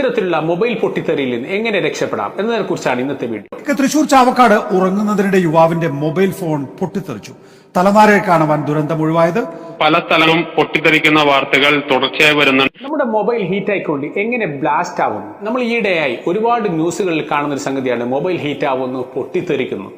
ഇത്തരത്തിലുള്ള മൊബൈൽ പൊട്ടിത്തെറിയിൽ നിന്ന് എങ്ങനെ രക്ഷപ്പെടാം എന്നതിനെ കുറിച്ചാണ് ഇന്നത്തെ വീഡിയോ. തൃശൂർ ചാവക്കാട് ഉറങ്ങുന്നതിനിടെ യുവാവിന്റെ മൊബൈൽ ഫോൺ പൊട്ടിത്തെറിച്ചു. തലമാരേക്കാണ് വൻ ദുരന്തം ഒഴിവായത് പല സ്ഥലവും പൊട്ടിത്തെറിക്കുന്ന വാർത്തകൾ തുടർച്ചയായി വരുന്നുണ്ട്. നമ്മുടെ മൊബൈൽ ഹീറ്റ് ആയിക്കൊണ്ട് എങ്ങനെ ബ്ലാസ്റ്റ് ആവുന്നു? നമ്മൾ ഈയിടെയായി ഒരുപാട് ന്യൂസുകളിൽ കാണുന്ന ഒരു സംഗതിയാണ് മൊബൈൽ ഹീറ്റ് ആവുന്നു പൊട്ടിത്തെറിക്കുന്നു.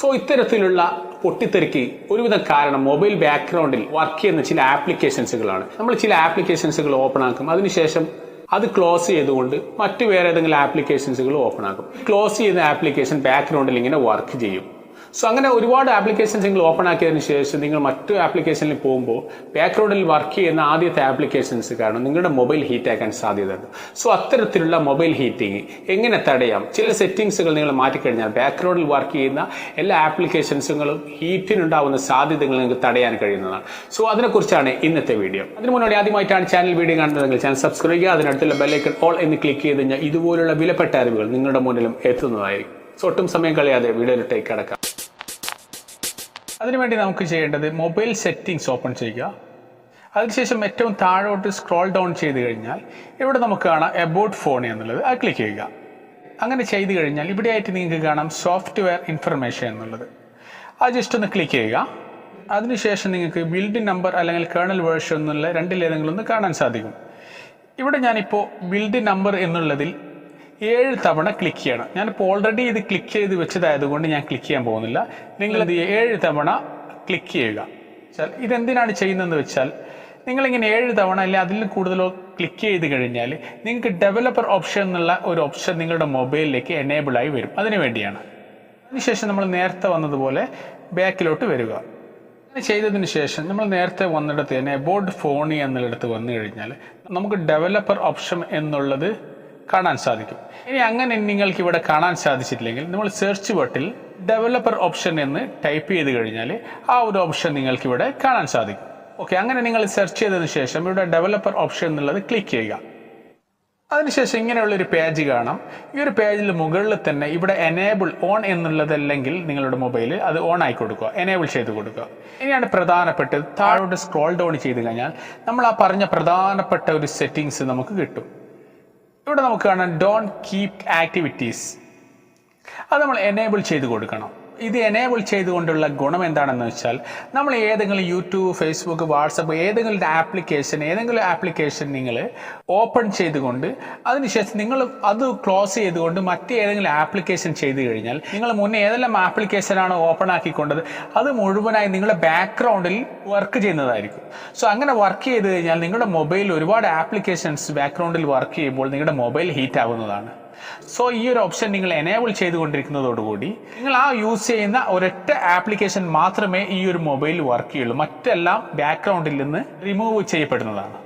സോ ഇത്തരത്തിലുള്ള പൊട്ടിത്തെറിക്ക് ഒരുവിധം കാരണം മൊബൈൽ ബാക്ക്ഗ്രൗണ്ടിൽ വർക്ക് ചെയ്യുന്ന ചില ആപ്ലിക്കേഷൻസുകളാണ്. നമ്മൾ ചില ആപ്ലിക്കേഷൻസുകൾ ഓപ്പൺ ആക്കും. അതിനുശേഷം അത് ക്ലോസ് ചെയ്തുകൊണ്ട് മറ്റു വേറെ ഏതെങ്കിലും ആപ്ലിക്കേഷൻസുകൾ ഓപ്പൺ ആക്കും. ക്ലോസ് ചെയ്യുന്ന ആപ്ലിക്കേഷൻ ബാക്ക്ഗ്രൗണ്ടിൽ ഇങ്ങനെ വർക്ക് ചെയ്യും. സോ അങ്ങനെ ഒരുപാട് ആപ്ലിക്കേഷൻസ് നിങ്ങൾ ഓപ്പൺ ആക്കിയതിന് ശേഷം നിങ്ങൾ മറ്റു ആപ്ലിക്കേഷനിൽ പോകുമ്പോൾ ബാക്ക്ഗ്രൗണ്ടിൽ വർക്ക് ചെയ്യുന്ന ആദ്യത്തെ ആപ്ലിക്കേഷൻസ് കാരണം നിങ്ങളുടെ മൊബൈൽ ഹീറ്റ് ആക്കാൻ സാധ്യതയുണ്ട്. സോ അത്തരത്തിലുള്ള മൊബൈൽ ഹീറ്റിംഗ് എങ്ങനെ തടയാം? ചില സെറ്റിംഗ്സുകൾ നിങ്ങൾ മാറ്റിക്കഴിഞ്ഞാൽ ബാക്ക്ഗ്രൗണ്ടിൽ വർക്ക് ചെയ്യുന്ന എല്ലാ ആപ്ലിക്കേഷൻസുകളും ഹീറ്റിനുണ്ടാവുന്ന സാധ്യതകൾ നിങ്ങൾക്ക് തടയാൻ കഴിയുന്നതാണ്. സോ അതിനെക്കുറിച്ചാണ് ഇന്നത്തെ വീഡിയോ അതിന് മുന്നോടി ആദ്യമായിട്ടാണ് ചാനൽ വീഡിയോ കാണുന്നതെങ്കിൽ ചാനൽ സബ്സ്ക്രൈബ് ചെയ്യുക. അതിനടുത്തുള്ള ബെല്ലൈക്കൺ ഓൾ എന്ന് ക്ലിക്ക് ചെയ്ത് കഴിഞ്ഞാൽ ഇതുപോലുള്ള വിലപ്പെട്ട അറിവുകൾ നിങ്ങളുടെ മുന്നിലും എത്തുന്നതായിരിക്കും. സോ ഒട്ടും സമയം കളയാതെ വീഡിയോയിലേക്ക് കിടക്കാം. അതിനുവേണ്ടി നമുക്ക് ചെയ്യേണ്ടത് മൊബൈൽ സെറ്റിംഗ്സ് ഓപ്പൺ ചെയ്യുക. അതിനുശേഷം ഏറ്റവും താഴോട്ട് സ്ക്രോൾ ഡൗൺ ചെയ്ത് കഴിഞ്ഞാൽ ഇവിടെ നമുക്ക് കാണാം എബൌട്ട് ഫോൺ എന്നുള്ളത്. അത് ക്ലിക്ക് ചെയ്യുക. അങ്ങനെ ചെയ്ത് കഴിഞ്ഞാൽ ഇവിടെ ആയിട്ട് നിങ്ങൾക്ക് കാണാം സോഫ്റ്റ്വെയർ ഇൻഫർമേഷൻ എന്നുള്ളത്. അത് ജസ്റ്റ് ഒന്ന് ക്ലിക്ക് ചെയ്യുക. അതിനുശേഷം നിങ്ങൾക്ക് ബിൽഡ് നമ്പർ അല്ലെങ്കിൽ കേണൽ വേർഷൻ എന്നുള്ള രണ്ടിലേതെങ്കിലും ഒന്ന് കാണാൻ സാധിക്കും. ഇവിടെ ഞാനിപ്പോൾ ബിൽഡ് നമ്പർ എന്നുള്ളതിൽ ഏഴ് തവണ ക്ലിക്ക് ചെയ്യണം. ഞാനിപ്പോൾ ഓൾറെഡി ഇത് ക്ലിക്ക് ചെയ്ത് വെച്ചതായതുകൊണ്ട് ഞാൻ ക്ലിക്ക് ചെയ്യാൻ പോകുന്നില്ല. നിങ്ങൾ ഇത് ഏഴ് തവണ ക്ലിക്ക് ചെയ്യുക. വെച്ചാൽ ഇതെന്തിനാണ് ചെയ്യുന്നതെന്ന് വെച്ചാൽ നിങ്ങളിങ്ങനെ ഏഴ് തവണ അല്ലെങ്കിൽ അതിൽ കൂടുതലോ ക്ലിക്ക് ചെയ്ത് കഴിഞ്ഞാൽ നിങ്ങൾക്ക് ഡെവലപ്പർ ഓപ്ഷൻ എന്നുള്ള ഒരു ഓപ്ഷൻ നിങ്ങളുടെ മൊബൈലിലേക്ക് എനേബിളായി വരും. അതിനു വേണ്ടിയാണ്. അതിനുശേഷം നമ്മൾ നേരത്തെ വന്നതുപോലെ ബാക്കിലോട്ട് വരിക. അങ്ങനെ ചെയ്തതിന് ശേഷം നമ്മൾ നേരത്തെ വന്നിടത്ത് തന്നെ ബോർഡ് ഫോണി എന്നുള്ളിടത്ത് വന്നു കഴിഞ്ഞാൽ നമുക്ക് ഡെവലപ്പർ ഓപ്ഷൻ എന്നുള്ളത് കാണാൻ സാധിക്കും. ഇനി അങ്ങനെ നിങ്ങൾക്ക് ഇവിടെ കാണാൻ സാധിച്ചിട്ടില്ലെങ്കിൽ നമ്മൾ സെർച്ച് ബട്ടിൽ ഡെവലപ്പർ ഓപ്ഷൻ എന്ന് ടൈപ്പ് ചെയ്ത് കഴിഞ്ഞാൽ ആ ഒരു ഓപ്ഷൻ നിങ്ങൾക്ക് ഇവിടെ കാണാൻ സാധിക്കും. ഓക്കെ അങ്ങനെ നിങ്ങൾ സെർച്ച് ചെയ്തതിന് ശേഷം ഇവിടെ ഡെവലപ്പർ ഓപ്ഷൻ എന്നുള്ളത് ക്ലിക്ക് ചെയ്യുക. അതിനുശേഷം ഇങ്ങനെയുള്ളൊരു പേജ് കാണാം. ഈ ഒരു പേജിൽ മുകളിൽ തന്നെ ഇവിടെ എനേബിൾ ഓൺ എന്നുള്ളതല്ലെങ്കിൽ നിങ്ങളുടെ മൊബൈൽ അത് ഓൺ ആയി കൊടുക്കുക. എനേബിൾ ചെയ്ത് കൊടുക്കുക. ഇനിയാണ് പ്രധാനപ്പെട്ടത്. താഴോട്ട് സ്ക്രോൾ ഡൗൺ ചെയ്ത് കഴിഞ്ഞാൽ നമ്മൾ ആ പറഞ്ഞ പ്രധാനപ്പെട്ട ഒരു സെറ്റിങ്സ് നമുക്ക് കിട്ടും. ഇവിടെ നമുക്ക് കാണാം ഡോൺ കീപ് ആക്ടിവിറ്റീസ് അത് നമ്മൾ എനേബിൾ ചെയ്ത് കൊടുക്കണം. ഇത് എനേബിൾ ചെയ്തുകൊണ്ടുള്ള ഗുണം എന്താണെന്ന് വെച്ചാൽ നമ്മൾ ഏതെങ്കിലും യൂട്യൂബ് ഫേസ്ബുക്ക് വാട്സപ്പ് ഏതെങ്കിലും ആപ്ലിക്കേഷൻ ഏതെങ്കിലും ആപ്ലിക്കേഷൻ നിങ്ങൾ ഓപ്പൺ ചെയ്തുകൊണ്ട് അതിനുശേഷം നിങ്ങൾ അത് ക്ലോസ് ചെയ്തുകൊണ്ട് മറ്റേതെങ്കിലും ആപ്ലിക്കേഷൻ ചെയ്തു കഴിഞ്ഞാൽ നിങ്ങൾ മുന്നേ ഏതെല്ലാം ആപ്ലിക്കേഷനാണ് ഓപ്പൺ ആക്കിക്കൊണ്ടത് അത് മുഴുവനായി നിങ്ങളുടെ ബാക്ക്ഗ്രൗണ്ടിൽ വർക്ക് ചെയ്യുന്നതായിരിക്കും. സോ അങ്ങനെ വർക്ക് ചെയ്ത് കഴിഞ്ഞാൽ നിങ്ങളുടെ മൊബൈൽ ഒരുപാട് ആപ്ലിക്കേഷൻസ് ബാക്ക്ഗ്രൗണ്ടിൽ വർക്ക് ചെയ്യുമ്പോൾ നിങ്ങളുടെ മൊബൈൽ ഹീറ്റ് ആവുന്നതാണ്. സോ ഈ ഒരു ഓപ്ഷൻ നിങ്ങൾ എനേബിൾ ചെയ്തുകൊണ്ടിരിക്കുന്നതോടുകൂടി നിങ്ങൾ ആ യൂസ് ചെയ്യുന്ന ഒരൊറ്റ ആപ്ലിക്കേഷൻ മാത്രമേ ഈ ഒരു മൊബൈൽ വർക്ക് ചെയ്യുള്ളൂ. മറ്റെല്ലാം ബാക്ക്ഗ്രൗണ്ടിൽ നിന്ന് റിമൂവ് ചെയ്യപ്പെടുന്നതാണ്.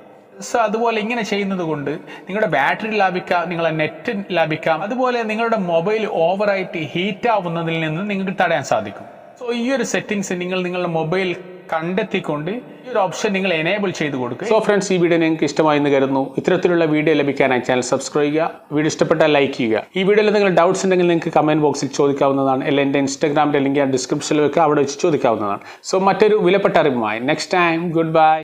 സോ അതുപോലെ ഇങ്ങനെ ചെയ്യുന്നത് കൊണ്ട് നിങ്ങളുടെ ബാറ്ററി ലാഭിക്കാം നിങ്ങളുടെ നെറ്റ് ലാഭിക്കാം അതുപോലെ നിങ്ങളുടെ മൊബൈൽ ഓവറായിട്ട് ഹീറ്റ് ആവുന്നതിൽ നിന്ന് നിങ്ങൾക്ക് തടയാൻ സാധിക്കും. സോ ഈ ഒരു സെറ്റിങ്സ് നിങ്ങൾ നിങ്ങളുടെ മൊബൈൽ കണ്ടെത്തിക്കൊണ്ട് ഈ ഒരു ഓപ്ഷൻ നിങ്ങൾ എനേബിൾ ചെയ്ത് കൊടുക്കുക സോ ഫ്രണ്ട്സ് ഈ വീഡിയോ നിങ്ങൾക്ക് ഇഷ്ടമായി എന്ന് കരുതുന്നു. ഇത്തരത്തിലുള്ള വീഡിയോ ലഭിക്കാനായി ചാനൽ സബ്സ്ക്രൈബ് ചെയ്യുക. വീഡിയോ ഇഷ്ടപ്പെട്ടാൽ ലൈക്ക് ചെയ്യുക. ഈ വീഡിയോയിൽ എന്തെങ്കിലും ഡൗട്ട്സ് ഉണ്ടെങ്കിൽ നിങ്ങൾക്ക് കമന്റ് ബോക്സിൽ ചോദിക്കാവുന്നതാണ്. അല്ലെങ്കിൽ എന്റെ ഇൻസ്റ്റാഗ്രാമിന്റെ ലിങ്ക് ഡിസ്ക്രിപ്ഷനിൽ വെക്കുക. അവിടെ വെച്ച് ചോദിക്കാവുന്നതാണ്. സോ മറ്റൊരു വിലപ്പെട്ട അറിവുമായി. Next time good bye